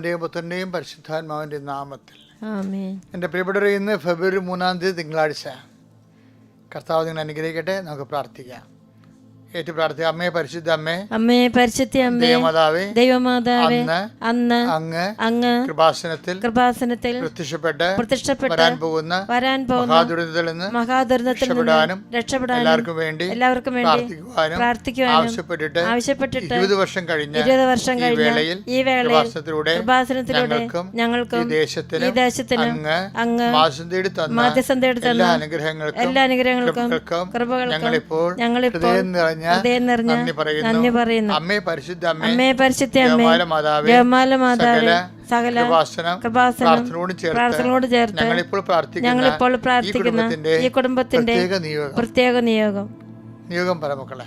പിതാവിന്റെയും പുത്രന്റെയും പരിശുദ്ധാത്മാവിന്റെയും നാമത്തിൽ. എന്റെ പ്രിയപ്പെട്ടവരെ ഇന്ന് ഫെബ്രുവരി മൂന്നാം തീയതി തിങ്കളാഴ്ച. കർത്താവ് നിങ്ങൾ അനുഗ്രഹിക്കട്ടെ. നമുക്ക് പ്രാർത്ഥിക്കാം. ഏറ്റു പ്രാർത്ഥിക്കാം അമ്മേ പരിശുദ്ധ അമ്മേ അമ്മേ പരിശുദ്ധ അമ്മേ ദൈവമാതാവേ ദൈവമാതാവേ അന്ന് അങ്ങ് അങ്ങ് കൃപാസനത്തിൽ കൃപാസനത്തിൽ പ്രത്യക്ഷപ്പെട്ട് പ്രത്യക്ഷപ്പെട്ട് വരാൻ പോകുന്ന വരാൻ പോകുന്ന മഹാദുരന്തത്തിൽ നിന്ന് മഹാദുരന്തത്തിൽ നിന്ന് എല്ലാവർക്കും വേണ്ടി എല്ലാവർക്കും വേണ്ടി പ്രാർത്ഥിക്കുവാനും ആവശ്യപ്പെട്ടിട്ട് ആവശ്യപ്പെട്ടിട്ട് ഇരുപത് വർഷം കഴിഞ്ഞ ഇരുപത് വർഷം കഴിഞ്ഞ വേളയിൽ ഈ വേളയിൽ കൃപാസനത്തിലൂടെ കൃപാസനത്തിലൂടെ ഞങ്ങൾക്കും ഈ ദേശത്തിനും ഈ ദേശത്തിനും അങ്ങ് തേടി തന്ന മാധ്യസ്ഥം തേടി തന്ന എല്ലാ അനുഗ്രഹങ്ങൾക്കും എല്ലാ അനുഗ്രഹങ്ങൾക്കും കൃപകൾക്കും ഞങ്ങളിപ്പോൾ ഞങ്ങളിപ്പോൾ നിറഞ്ഞ നിറഞ്ഞ നന്ദി പറയുന്നു. അമ്മേ പരിശുദ്ധ അമ്മേ പരിശുദ്ധ അമ്മേ ജയമാല മാതാവേ സകല സകല കൃപാസനം കൃപാസനം പ്രാർത്ഥനയോട് ചേർത്ത് ഞങ്ങളിപ്പോൾ പ്രാർത്ഥിക്കുന്ന ഈ കുടുംബത്തിന്റെ പ്രത്യേക നിയോഗം. നിയോഗം പറ മക്കളെ.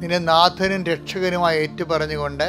നിന്നെ നാഥനും രക്ഷകനുമായി ഏറ്റുപറഞ്ഞുകൊണ്ട്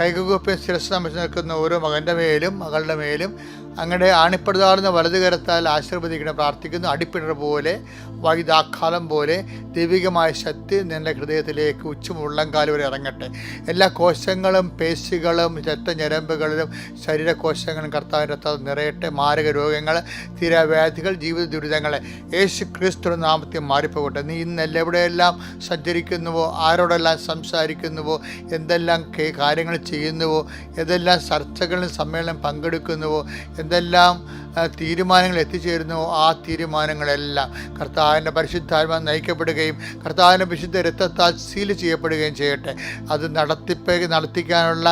കൈകുപ്പെ ശിരസ് നമിച്ച് നിൽക്കുന്ന ഓരോ മകന്റെ മേലും മകളുടെ മേലും അങ്ങയുടെ ആണിപ്പെടുതാർന്ന വലതു കരത്താൽ ആശീർവദിക്കണം പ്രാർത്ഥിക്കുന്നു. അടിപ്പിണർ പോലെ വൈദാഖാലം പോലെ ദൈവികമായ ശക്തി നിന്റെ ഹൃദയത്തിലേക്ക് ഉച്ചമുള്ളംകാൽ വരെ ഇറങ്ങട്ടെ. എല്ലാ കോശങ്ങളും പേശികളും രക്തഞരമ്പുകളിലും ശരീരകോശങ്ങളും കർത്താവിന്റെ രക്തം നിറയട്ടെ. മാരക രോഗങ്ങൾ തീരാവ്യാധികൾ ജീവിത ദുരിതങ്ങൾ യേശു ക്രിസ്തു നാമത്തിൽ മാറിപ്പോകട്ടെ. നീ ഇന്ന് എവിടെയെല്ലാം സഞ്ചരിക്കുന്നുവോ ആരോടെല്ലാം സംസാരിക്കുന്നുവോ എന്തെല്ലാം കാര്യങ്ങൾ ചെയ്യുന്നുവോ ഏതെല്ലാം ചർച്ചകളിലും സമ്മേളനം പങ്കെടുക്കുന്നുവോ എന്തെല്ലാം തീരുമാനങ്ങൾ എത്തിച്ചേരുന്നുവോ ആ തീരുമാനങ്ങളെല്ലാം കർത്താവിന്റെ പരിശുദ്ധാത്മ നയിക്കപ്പെടുകയും കർത്താവിന്റെ വിശുദ്ധ രക്തത്താൽ സീൽ ചെയ്യപ്പെടുകയും ചെയ്യട്ടെ. അത് നടത്തിപ്പ് നടത്തിക്കാനുള്ള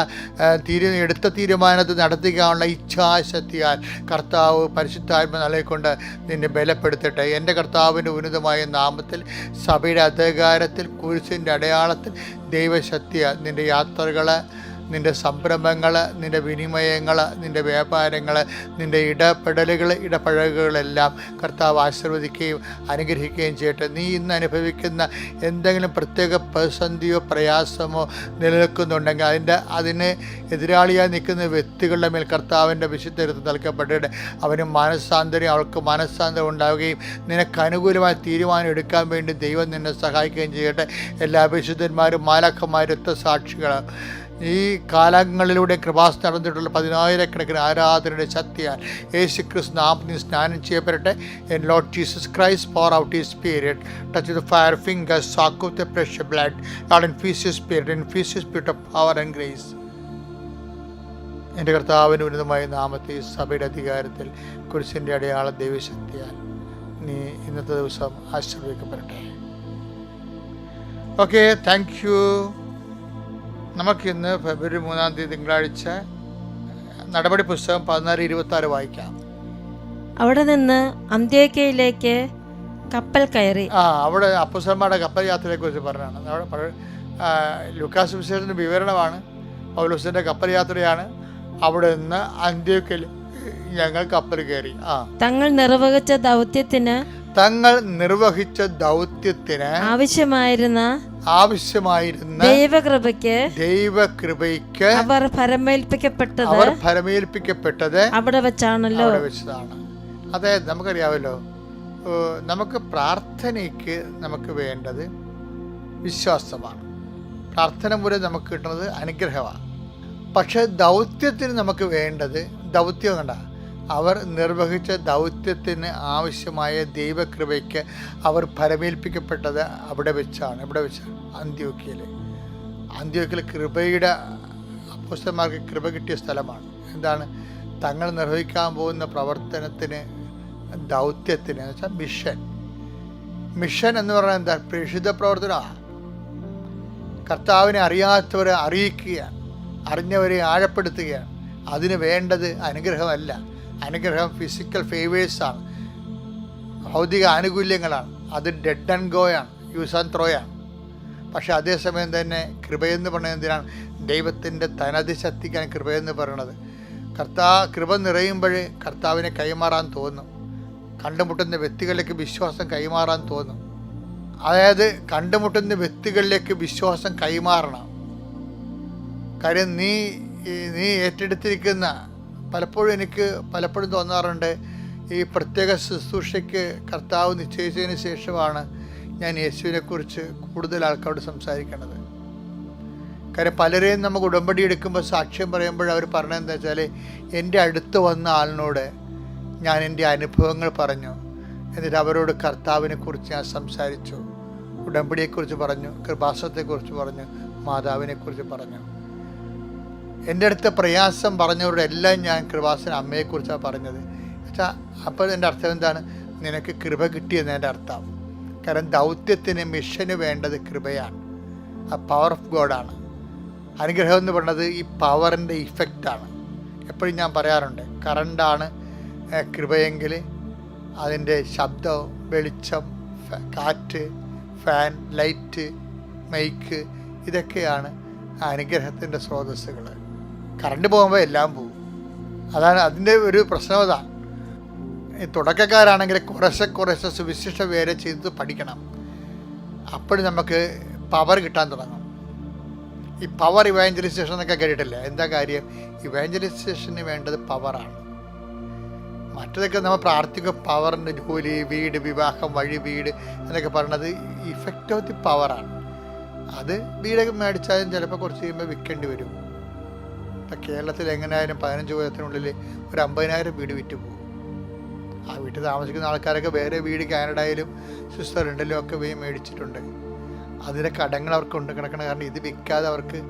തീരു എടുത്ത തീരുമാനത്തെ നടത്തിക്കാനുള്ള ഇച്ഛാശക്തിയാൽ കർത്താവ് പരിശുദ്ധാത്മ നൽകിക്കൊണ്ട് നിന്നെ ബലപ്പെടുത്തട്ടെ. എന്റെ കർത്താവിന്റെ ഉന്നതമായ നാമത്തിൽ സഭയുടെ അധികാരത്തിൽ കുരിശിന്റെ അടയാളത്തിൽ ദൈവശക്തിയാൽ നിന്റെ യാത്രകൾ നിന്റെ സംരംഭങ്ങൾ നിന്റെ വിനിമയങ്ങൾ നിന്റെ വ്യാപാരങ്ങൾ നിന്റെ ഇടപെടലുകൾ ഇടപഴകുകളെല്ലാം കർത്താവ് ആശീർവദിക്കുകയും അനുഗ്രഹിക്കുകയും ചെയ്യട്ടെ. നീ ഇന്ന് അനുഭവിക്കുന്ന എന്തെങ്കിലും പ്രത്യേക പ്രതിസന്ധിയോ പ്രയാസമോ നിലനിൽക്കുന്നുണ്ടെങ്കിൽ അതിന്റെ അതിന് എതിരാളിയായി നിൽക്കുന്ന വ്യക്തികളുടെ മേൽ കർത്താവിന്റെ വിശുദ്ധരുത്ത് നൽകപ്പെട്ടിട്ട് അവന് മനസ്സാന്തരം അവൾക്ക് മനസ്സാന്തരം ഉണ്ടാവുകയും നിനക്ക് അനുകൂലമായ തീരുമാനം എടുക്കാൻ വേണ്ടി ദൈവം നിന്നെ സഹായിക്കുകയും ചെയ്യട്ടെ. എല്ലാ വിശുദ്ധന്മാരും മാലാഖന്മാരും രക്തസാക്ഷികൾ ഈ കാലങ്ങളിലൂടെ കൃപാസ് നടന്നിട്ടുള്ള പതിനായിരക്കണക്കിന് ആരാധനയുടെ ശക്തിയാൽ യേശു ക്രിസ്തു നാമത്തിന് സ്നാനം ചെയ്യപ്പെടട്ടെ. N Lord Jesus Christ pour out ഈ spirit touch the fire fingers sac the pressure blood Lord infuse you spirit infuse you spirit of power and grace എന്റെ കർത്താവിന് ഉന്നതമായ നാമത്തെ സഭയുടെ അധികാരത്തിൽ കുരിശിന്റെ അടയാള ദൈവശക്തിയാൽ നീ ഇന്നത്തെ ദിവസം ആശ്രയിക്കപ്പെടട്ടെ ഓക്കെ താങ്ക് യു നമുക്കിന്ന് ഫെബ്രുവരി മൂന്നാം തീയതി തിങ്കളാഴ്ച നടപടി പുസ്തകം പതിനാറ് ഇരുപത്തി ആറ് വായിക്കാം. അവിടെ നിന്ന് അന്ത്യോക്കയിലേക്ക് കപ്പൽ കയറി. ആ അവിടെ അപ്പുസന്മാരുടെ കപ്പൽ യാത്രയെ കുറിച്ച് പറഞ്ഞാണ്. ലൂക്കാസ് വിശേഷത്തിന്റെ വിവരണമാണ്. പൗലോസിന്റെ കപ്പൽ യാത്രയാണ്. അവിടെ നിന്ന് അന്ത്യോക്കയിൽ ഞങ്ങൾ കപ്പൽ കയറി. ആ. തങ്ങൾ നിർവഹിച്ച ദൗത്യത്തിന് തങ്ങൾ നിർവഹിച്ച ദൗത്യത്തിന് ആവശ്യമായിരുന്ന ആവശ്യമായിരുന്ന ദൈവകൃപയ്ക്ക് ദൈവകൃപയ്ക്ക് അവർ ഫലമേൽപ്പിക്കപ്പെട്ടത് അവർ ഫലമേൽപ്പിക്കപ്പെട്ടത് അവിടെ വെച്ചാണല്ലോ. അവിടെ വെച്ചതാണ്. അതെ നമുക്കറിയാമല്ലോ നമുക്ക് പ്രാർത്ഥനയ്ക്ക് നമുക്ക് വേണ്ടത് വിശ്വാസമാണ്. പ്രാർത്ഥന മൂലം നമുക്ക് കിട്ടുന്നത് അനുഗ്രഹമാണ്. പക്ഷെ ദൗത്യത്തിന് നമുക്ക് വേണ്ടത് ദൗത്യം കണ്ട? അവർ നിർവഹിച്ച ദൗത്യത്തിന് ആവശ്യമായ ദൈവകൃപയ്ക്ക് അവർ ഫലമേൽപ്പിക്കപ്പെട്ടത് അവിടെ വെച്ചാണ്. ഇവിടെ വെച്ചാണ്? അന്ത്യോക്കിയയിൽ അന്ത്യോക്കിൽ കൃപയുടെ അപ്പോസ്റ്റന്മാർക്ക് കൃപ കിട്ടിയ സ്ഥലമാണ്. എന്താണ്? തങ്ങൾ നിർവഹിക്കാൻ പോകുന്ന പ്രവർത്തനത്തിന് ദൗത്യത്തിന് എന്ന് വെച്ചാൽ മിഷൻ. മിഷൻ എന്ന് പറഞ്ഞാൽ എന്താ? പ്രേക്ഷിത പ്രവർത്തനമാണ് കർത്താവിനെ അറിയാത്തവരെ അറിയിക്കുകയാണ്. അറിഞ്ഞവരെ ആഴപ്പെടുത്തുകയാണ്. അതിന് വേണ്ടത് അനുഗ്രഹമല്ല. അനുഗ്രഹം ഫിസിക്കൽ ഫേവേഴ്സാണ് ഭൗതിക ആനുകൂല്യങ്ങളാണ്. അത് ഡെഡ് ആൻഡ് ഗോയാണ് യൂസ് ആൻഡ് ത്രോയാണ് പക്ഷേ അതേസമയം തന്നെ കൃപയെന്ന് പറയുന്നത് എന്തിനാണ്? ദൈവത്തിന്റെ തനത് ശക്തിക്കാണ് കൃപയെന്ന് പറയുന്നത്. കർത്താ കൃപ നിറയുമ്പോൾ കർത്താവിനെ കൈമാറാൻ തോന്നും. കണ്ടുമുട്ടുന്ന വ്യക്തികളിലേക്ക് വിശ്വാസം കൈമാറാൻ തോന്നും. അതായത് കണ്ടുമുട്ടുന്ന വ്യക്തികളിലേക്ക് വിശ്വാസം കൈമാറണം. കാര്യം നീ നീ ഏറ്റെടുത്തിരിക്കുന്ന പലപ്പോഴും എനിക്ക് പലപ്പോഴും തോന്നാറുണ്ട് ഈ പ്രത്യേക ശുശ്രൂഷയ്ക്ക് കർത്താവ് നിശ്ചയിച്ചതിന് ശേഷമാണ് ഞാൻ യേശുവിനെക്കുറിച്ച് കൂടുതൽ ആൾക്കാരോട് സംസാരിക്കേണ്ടത്. കാര്യം പലരെയും നമുക്ക് ഉടമ്പടി എടുക്കുമ്പോൾ സാക്ഷ്യം പറയുമ്പോൾ അവർ പറഞ്ഞതെന്താ വെച്ചാൽ എന്റെ അടുത്ത് വന്ന ആളിനോട് ഞാൻ എന്റെ അനുഭവങ്ങൾ പറഞ്ഞു. എന്നിട്ട് അവരോട് കർത്താവിനെ കുറിച്ച് ഞാൻ സംസാരിച്ചു. ഉടമ്പടിയെക്കുറിച്ച് പറഞ്ഞു കൃപാസത്തെക്കുറിച്ച് പറഞ്ഞു മാതാവിനെക്കുറിച്ച് പറഞ്ഞു. എന്റെ അടുത്ത് പ്രയാസം പറഞ്ഞവരുടെ എല്ലാം ഞാൻ കൃപാസന അമ്മയെക്കുറിച്ചാണ് പറഞ്ഞത്. വെച്ചാൽ അപ്പോൾ എന്റെ അർത്ഥം എന്താണ്? നിനക്ക് കൃപ കിട്ടിയെന്ന് എന്റെ അർത്ഥം. കാരണം ദൗത്യത്തിന് മിഷന് വേണ്ടത് കൃപയാണ്. ആ പവർ ഓഫ് ഗോഡാണ് അനുഗ്രഹം എന്ന് പറയുന്നത് ഈ പവറിന്റെ ഇഫക്റ്റാണ് എപ്പോഴും ഞാൻ പറയാറുണ്ട് കറണ്ടാണ് കൃപയെങ്കിൽ അതിന്റെ ശബ്ദം വെളിച്ചം കാറ്റ് ഫാൻ ലൈറ്റ് മൈക്ക് ഇതൊക്കെയാണ് അനുഗ്രഹത്തിന്റെ സ്രോതസ്സുകൾ. കറണ്ട് പോകുമ്പോൾ എല്ലാം പോകും അതാണ് അതിന്റെ ഒരു പ്രശ്നം അതാണ് തുടക്കക്കാരാണെങ്കിൽ കുറേശ്ശെ കുറേശ്ശെ സുവിശേഷ വേറെ ചെയ്ത് പഠിക്കണം. അപ്പോഴും നമുക്ക് പവർ കിട്ടാൻ തുടങ്ങും. ഈ പവർ ഇവാഞ്ചലൈസേഷൻ എന്നൊക്കെ കേട്ടിട്ടില്ല? എന്താ കാര്യം? ഇവാഞ്ചലൈസേഷന് വേണ്ടത് പവറാണ് മറ്റതൊക്കെ നമ്മൾ പ്രാർത്ഥിക്കുക പവറിന്റെ ജോലി വീട് വിവാഹം വഴി വീട് എന്നൊക്കെ പറയുന്നത് ഇഫക്റ്റ് ഓഫ് ദി പവറാണ് അത് വീടൊക്കെ മേടിച്ചാലും ചിലപ്പോൾ കുറച്ച് കഴിയുമ്പോൾ വിൽക്കേണ്ടി വരും. ഇപ്പം കേരളത്തിൽ എങ്ങനെയായാലും പതിനഞ്ച് കൊല്ലത്തിനുള്ളിൽ ഒരു അമ്പതിനായിരം വീട് വിറ്റ് പോകും ആ വീട്ടിൽ താമസിക്കുന്ന ആൾക്കാരൊക്കെ വേറെ വീട് കാനഡയിലും സ്വിറ്റ്സർലൻഡിലും ഒക്കെ പോയി മേടിച്ചിട്ടുണ്ട്. അതിലെ കടങ്ങൾ അവർക്ക് ഉണ്ട് കിടക്കണം കാരണം ഇത് വിൽക്കാതെ അവർക്ക്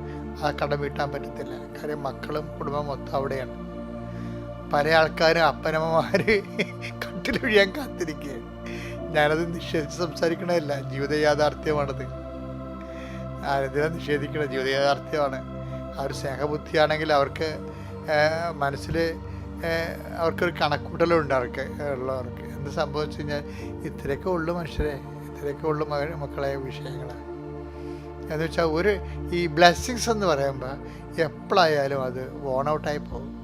ആ കടം വീട്ടാൻ പറ്റത്തില്ല. കാര്യം മക്കളും കുടുംബം മൊത്തം അവിടെയാണ്. പല ആൾക്കാരും അപ്പനമ്മമാർ കട്ടിലൊഴിയാൻ കാത്തിരിക്കുകയാണ്. ഞാനത് നിഷേധിച്ച് സംസാരിക്കണമല്ല ജീവിത യാഥാർത്ഥ്യമാണത് ആരെന്തിനാ നിഷേധിക്കണം ജീവിത യാഥാർത്ഥ്യമാണ് ആ ഒരു സ്നേഹബുദ്ധിയാണെങ്കിൽ അവർക്ക് മനസ്സിൽ അവർക്കൊരു കണക്കൂട്ടലുണ്ട് അവർക്ക് ഉള്ളവർക്ക്. എന്ത് സംഭവിച്ചു കഴിഞ്ഞാൽ ഇത്രയൊക്കെ ഉള്ളു മനുഷ്യരെ ഇത്രയൊക്കെ ഉള്ളു മക മക്കളെ വിഷയങ്ങൾ എന്ന് വെച്ചാൽ ഒരു ഈ ബ്ലെസ്സിങ്സ് എന്ന് പറയുമ്പോൾ എപ്പോഴായാലും അത് വോൺ ഔട്ടായി പോകും.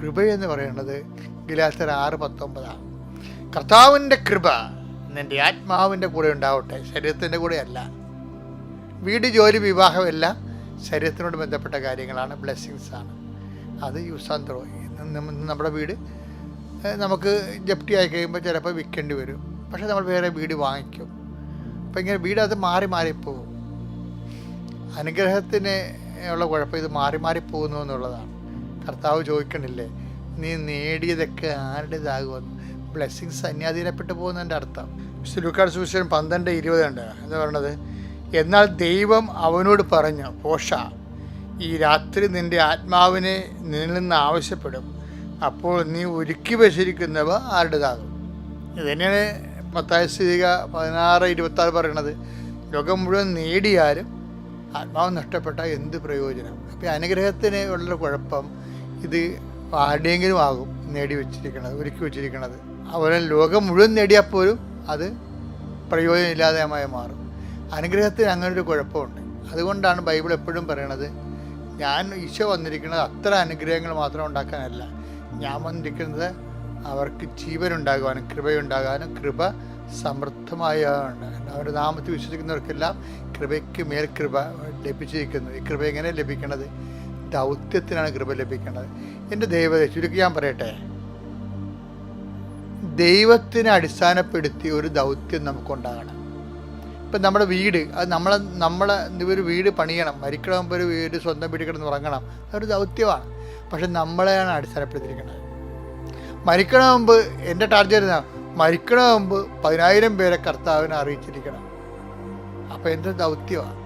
കൃപ എന്ന് പറയുന്നത് ഗിലാസർ ആറ് പത്തൊമ്പതാണ് കർത്താവിന്റെ കൃപ നിന്റെ ആത്മാവിന്റെ കൂടെ ഉണ്ടാവട്ടെ ശരീരത്തിന്റെ കൂടെയല്ല. വീട് ജോലി വിവാഹം എല്ലാം ശരീരത്തിനോട് ബന്ധപ്പെട്ട കാര്യങ്ങളാണ് ബ്ലെസ്സിങ്സ് ആണ് അത് ത്രോ നമ്മുടെ വീട് നമുക്ക് ജപ്തി ആയി കഴിയുമ്പോൾ ചിലപ്പോൾ വിൽക്കേണ്ടി വരും. പക്ഷേ നമ്മൾ വേറെ വീട് വാങ്ങിക്കും. അപ്പം ഇങ്ങനെ വീട് അത് മാറി മാറിപ്പോകും അനുഗ്രഹത്തിന് ഉള്ള കുഴപ്പം ഇത് മാറി മാറി പോകുന്നു എന്നുള്ളതാണ്. കർത്താവ് ചോദിക്കണില്ലേ നീ നേടിയതൊക്കെ ആരുടേതാകുമെന്ന്? ബ്ലെസ്സിങ്സ് അന്യാധീനപ്പെട്ടു പോകുന്നതിന്റെ അർത്ഥം. സുലുക്കാട് സുവിശേഷം പന്ത്രണ്ട് ഇരുപതുണ്ട് എന്താ പറയണത്? എന്നാൽ ദൈവം അവനോട് പറഞ്ഞു പോഷ ഈ രാത്രി നിന്റെ ആത്മാവിനെ നിന്നിൽ നിന്ന് ആവശ്യപ്പെടും. അപ്പോൾ നീ ഒരുക്കി വച്ചിരിക്കുന്നവ ആരുടേതാകും? ഇത് തന്നെയാണ് മത്തായ സ്ഥിതിക പതിനാറ് ഇരുപത്താറ് പറയണത്. ലോകം മുഴുവൻ നേടിയാലും ആത്മാവ് നഷ്ടപ്പെട്ടാൽ എന്ത് പ്രയോജനം? അപ്പോൾ അനുഗ്രഹത്തിന് ഉള്ള കുഴപ്പം ഇത് ആരുടെയെങ്കിലും ആകും നേടി വെച്ചിരിക്കുന്നത് ഒരുക്കി വെച്ചിരിക്കുന്നത് അവരെ ലോകം മുഴുവൻ നേടിയാൽ പോലും അത് പ്രയോജനമില്ലാതെമായി മാറും. അനുഗ്രഹത്തിന് അങ്ങനെ ഒരു കുഴപ്പമുണ്ട്. അതുകൊണ്ടാണ് ബൈബിൾ എപ്പോഴും പറയണത് ഞാൻ ഈശോ വന്നിരിക്കുന്നത് അത്ര അനുഗ്രഹങ്ങൾ മാത്രം ഉണ്ടാക്കാനല്ല. ഞാൻ വന്നിരിക്കുന്നത് അവർക്ക് ജീവനുണ്ടാകാനും കൃപയുണ്ടാകാനും കൃപ സമൃദ്ധമായ അവരുടെ നാമത്തിൽ വിശ്വസിക്കുന്നവർക്കെല്ലാം കൃപയ്ക്ക് മേൽ കൃപ ലഭിച്ചിരിക്കുന്നു. ഈ കൃപ എങ്ങനെ ലഭിക്കണത്? ദൗത്യത്തിനാണ് കൃപ ലഭിക്കുന്നത് എന്റെ ദൈവത്തെ ചുരുക്കി ഞാൻ പറയട്ടെ. ദൈവത്തിനെ അടിസ്ഥാനപ്പെടുത്തി ഒരു ദൗത്യം നമുക്കുണ്ടാകണം. ഇപ്പം നമ്മുടെ വീട് അത് നമ്മളെ നമ്മളെ ഒരു വീട് പണിയണം മരിക്കണ മുമ്പ് ഒരു വീട് സ്വന്തം വീട് കിടന്ന് ഉറങ്ങണം അതൊരു ദൗത്യമാണ്. പക്ഷെ നമ്മളെയാണ് അടിസ്ഥാനപ്പെടുത്തിയിരിക്കുന്നത്. മരിക്കണ മുമ്പ് എന്റെ ടാർഗറ്റ് എന്താ? മരിക്കണ മുമ്പ് പതിനായിരം പേരെ കർത്താവിനെ അറിയിച്ചിരിക്കണം. അപ്പോൾ എന്ത് ദൗത്യമാണ്.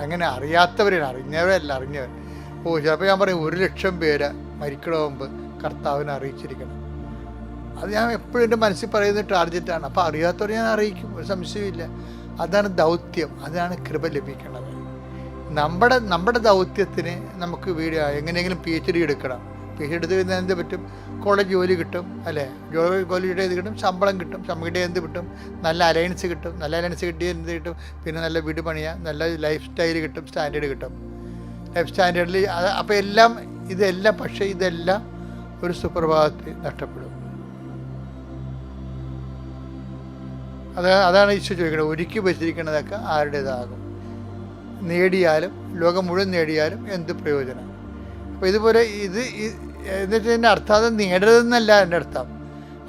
അങ്ങനെ അറിയാത്തവരാണ് അറിഞ്ഞവരല്ല അറിഞ്ഞവർ ഓ ചിലപ്പോൾ ഞാൻ പറയും ഒരു ലക്ഷം പേരെ മരിക്കണ മുമ്പ് കർത്താവിനെ അറിയിച്ചിരിക്കണം. അത് ഞാൻ എപ്പോഴും എന്റെ മനസ്സിൽ പറയുന്ന ടാർഗറ്റാണ് അപ്പോൾ അറിയാത്തവർ ഞാൻ അറിയിക്കും ഒരു സംശയമില്ല അതാണ് ദൗത്യം അതാണ് കൃപ ലഭിക്കുന്നത്. നമ്മുടെ നമ്മുടെ ദൗത്യത്തിന് നമുക്ക് വീട് എങ്ങനെയെങ്കിലും പി എച്ച് ഡി എടുക്കണം. പി എച്ച് ഡി എടുത്ത് കഴിഞ്ഞാൽ എന്ത് പറ്റും? കോളേജ് ജോലി കിട്ടും അല്ലേ? ജോലി കോളേജിയുടെ ഇത് കിട്ടും ശമ്പളം കിട്ടും ശമ്പളം എന്ത് കിട്ടും? നല്ല അലയൻസ് കിട്ടും നല്ല അലയൻസ് കിട്ടിയ എന്ത് കിട്ടും? പിന്നെ നല്ല വീട് പണിയാം നല്ല ലൈഫ് സ്റ്റൈൽ കിട്ടും സ്റ്റാൻഡേർഡ് കിട്ടും. ലൈഫ് സ്റ്റാൻഡേർഡിൽ അപ്പോൾ എല്ലാം ഇതെല്ലാം പക്ഷേ ഇതെല്ലാം ഒരു സുപ്രഭാതത്തിൽ നഷ്ടപ്പെടും. അത് അതാണ് ഈശോ ചോദിക്കുന്നത് ഒരുക്കി വച്ചിരിക്കുന്നതൊക്കെ ആരുടേതാകും. നേടിയാലും ലോകം മുഴുവൻ നേടിയാലും എന്ത് പ്രയോജനം? അപ്പോൾ ഇതുപോലെ ഇത് എന്നിട്ട് എന്റെ അർത്ഥം അത് നേടരുതെന്നല്ല എന്റെ അർത്ഥം.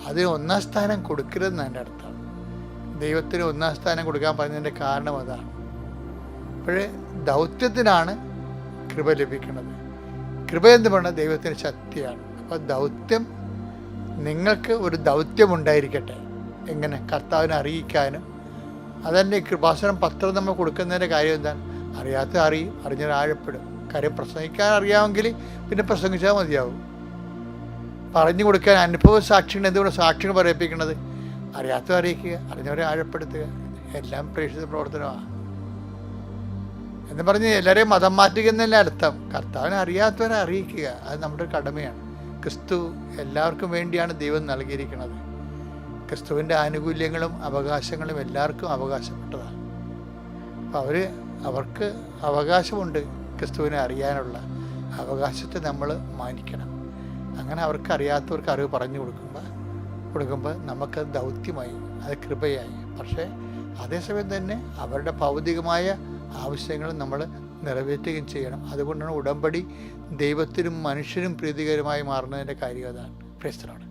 അതിന് ഒന്നാം സ്ഥാനം കൊടുക്കരുതെന്നാണ് എന്റെ അർത്ഥം. ദൈവത്തിന് ഒന്നാം സ്ഥാനം കൊടുക്കാൻ പറഞ്ഞതിന്റെ കാരണം അതാണ്. അപ്പോഴേ ദൗത്യത്തിനാണ് കൃപ ലഭിക്കുന്നത്. കൃപ എന്ന് പറഞ്ഞാൽ ദൈവത്തിന്റെ ശക്തിയാണ്. അപ്പോൾ ദൗത്യം നിങ്ങൾക്ക് ഒരു ദൗത്യമുണ്ടായിരിക്കട്ടെ. എങ്ങനെ കർത്താവിനെ അറിയിക്കാനും അതന്നെ കൃപാസനം പത്രം നമ്മൾ കൊടുക്കുന്നതിന്റെ കാര്യം എന്താണ്? അറിയാത്ത അറിയും അറിഞ്ഞാൽ ആഴപ്പെടും. കാര്യം പ്രസംഗിക്കാൻ അറിയാമെങ്കിൽ പിന്നെ പ്രസംഗിച്ചാൽ മതിയാവും. പറഞ്ഞു കൊടുക്കാൻ അനുഭവ സാക്ഷികൾ എന്തുകൊണ്ട് സാക്ഷികൾ പറയിപ്പിക്കുന്നത്? അറിയാത്തവരെ അറിയിക്കുക അറിഞ്ഞവരെ ആഴപ്പെടുത്തുക. എല്ലാം പ്രേക്ഷിത പ്രവർത്തനമാണ്. എന്ന് പറഞ്ഞ് എല്ലാവരെയും മതം മാറ്റുക എന്നല്ല അർത്ഥം. കർത്താവിനെ അറിയാത്തവരെ അറിയിക്കുക. അത് നമ്മുടെ കടമയാണ്. ക്രിസ്തു എല്ലാവർക്കും വേണ്ടിയാണ് ദൈവം നൽകിയിരിക്കുന്നത്. ക്രിസ്തുവിന്റെ ആനുകൂല്യങ്ങളും അവകാശങ്ങളും എല്ലാവർക്കും അവകാശപ്പെട്ടതാണ്. അപ്പോൾ അവർ അവർക്ക് അവകാശമുണ്ട് ക്രിസ്തുവിനെ അറിയാനുള്ള. അവകാശത്തെ നമ്മൾ മാനിക്കണം. അങ്ങനെ അവർക്ക് അറിയാത്തവർക്ക് അറിവ് പറഞ്ഞു കൊടുക്കുമ്പോൾ കൊടുക്കുമ്പോൾ നമുക്ക് ദൗത്യമായി അത് കൃപയായി. പക്ഷേ അതേസമയം തന്നെ അവരുടെ ഭൗതികമായ ആവശ്യങ്ങൾ നമ്മൾ നിറവേറ്റുകയും ചെയ്യണം. അതുകൊണ്ടാണ് ഉടമ്പടി ദൈവത്തിനും മനുഷ്യനും പ്രീതികരമായി മാറുന്നതിന്റെ കാര്യം അതാണ്. പ്രശ്നമാണ്